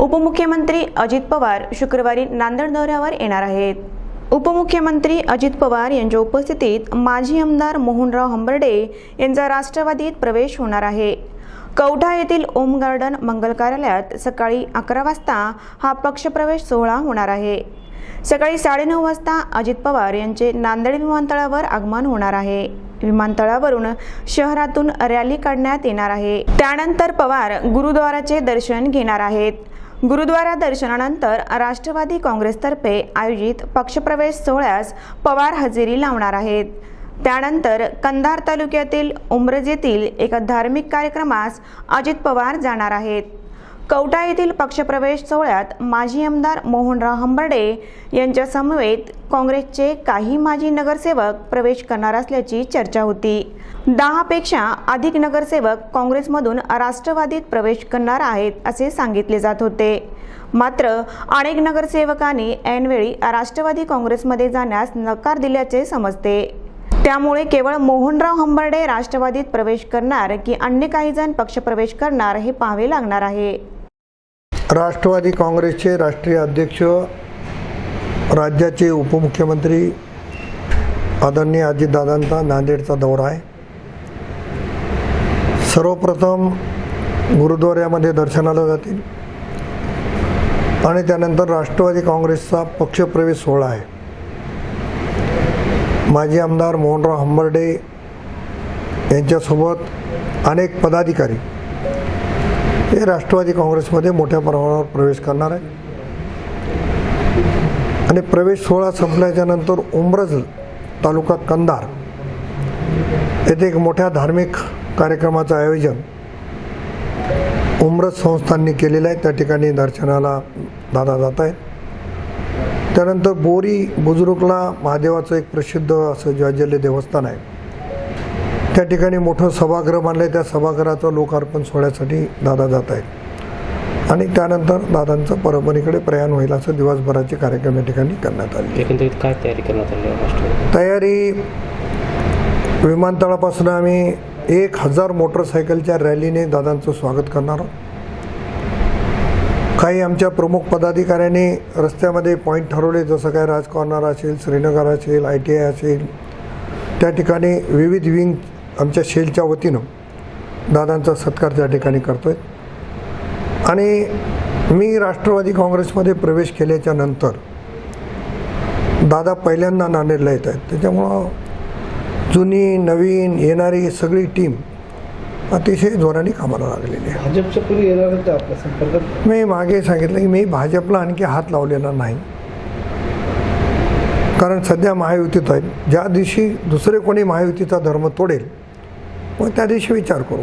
उपमुख्यमंत्री अजित पवार शुक्रवारी नांदेड दौऱ्यावर येणार आहेत. उपमुख्यमंत्री अजित पवार यांच्या उपस्थितीत माजी आमदार मोहनराव हंबर्डे यांचा राष्ट्रवादीत प्रवेश होणार आहे. कवठा येथील ओम गार्डन मंगल कार्यालयात सकाळी अकरा वाजता हा पक्षप्रवेश सोहळा होणार आहे. सकाळी साडेनऊ वाजता अजित पवार यांचे नांदेड विमानतळावर आगमन होणार आहे. विमानतळावरून शहरातून रॅली काढण्यात येणार आहे. त्यानंतर पवार गुरुद्वाराचे दर्शन घेणार आहेत. गुरुद्वारा दर्शनानंतर राष्ट्रवादी काँग्रेसतर्फे आयोजित पक्षप्रवेश सोहळ्यास पवार हजेरी लावणार आहेत. त्यानंतर कंधार तालुक्यातील उमरज येथील एका धार्मिक कार्यक्रमास अजित पवार जाणार आहेत. कवटा येथील पक्षप्रवेश सोहळ्यात माजी आमदार मोहनराव हंबर्डे यांच्या समवेत काँग्रेसचे काही माजी नगरसेवक प्रवेश करणार असल्याची चर्चा होती. दहापेक्षा अधिक नगरसेवक काँग्रेसमधून राष्ट्रवादीत प्रवेश करणार आहेत असे सांगितले जात होते. मात्र अनेक नगरसेवकांनी ऐनवेळी राष्ट्रवादी काँग्रेसमध्ये जाण्यास नकार दिल्याचे समजते. त्यामुळे केवळ मोहनराव हंबर्डे राष्ट्रवादीत प्रवेश करणार की अन्य काही जण पक्षप्रवेश करणार हे पाहावे लागणार आहे. राष्ट्रवादी काँग्रेसचे राष्ट्रीय अध्यक्ष राज्याचे उपमुख्यमंत्री आदरणीय अजितदादांचा नांदेडचा दौरा आहे. सर्वप्रथम गुरुद्वाऱ्यामध्ये दर्शनाला जातील. आणि त्यानंतर राष्ट्रवादी काँग्रेसचा पक्षप्रवेश सोहळा आहे. माजी आमदार मोहनराव हंबर्डे यांच्यासोबत अनेक पदाधिकारी हे राष्ट्रवादी काँग्रेसमध्ये मोठ्या प्रमाणावर प्रवेश करणार आहे आणि प्रवेश सोहळा संपल्याच्या नंतर उमरज तालुका कंधार येथे एक मोठ्या धार्मिक कार्यक्रमाचं आयोजन उमरज संस्थांनी केलेलं आहे. त्या ठिकाणी दर्शनाला दादा जात आहेत. त्यानंतर बोरी बुजुर्गला महादेवाचं एक प्रसिद्ध असं ज्वाजल्य देवस्थान आहे. त्या ठिकाणी मोठं सभागृह बांधलं आहे त्या सभागृहाचं लोकार्पण सोहळ्यासाठी दादा जात आहेत. आणि त्यानंतर दादांचं परभणीकडे प्रयाण होईल असं दिवसभराचे कार्यक्रम या ठिकाणी करण्यात आले. काय तयारी करण्यात आली तयारी विमानतळापासून आम्ही एक हजार मोटरसायकलच्या रॅलीने दादांचं स्वागत करणार आहोत. काही आमच्या प्रमुख पदाधिकाऱ्यांनी रस्त्यामध्ये पॉईंट ठरवले जसं काय राजकॉर्नर असेल श्रीनगर असेल आय टी आय असेल त्या ठिकाणी विविध विंग आमच्या शेलच्या वतीनं दादांचा सत्कार त्या ठिकाणी करतो आहे आणि मी राष्ट्रवादी काँग्रेसमध्ये प्रवेश केल्याच्यानंतर दादा पहिल्यांदा नांदेडला येत आहेत. त्याच्यामुळं जुनी नवीन येणारी सगळी टीम अतिशय जोराने कामाला लागलेली आहे. भाजपच्या कोणी येणार होतं आपल्या संपर्कात? मी मागे सांगितलं की मी भाजपला आणखी हात लावलेला नाही. कारण सध्या महायुतीत आहेत ज्या दिवशी दुसरे कोणी महायुतीचा धर्म तोडेल मग त्या दिवशी विचार करू.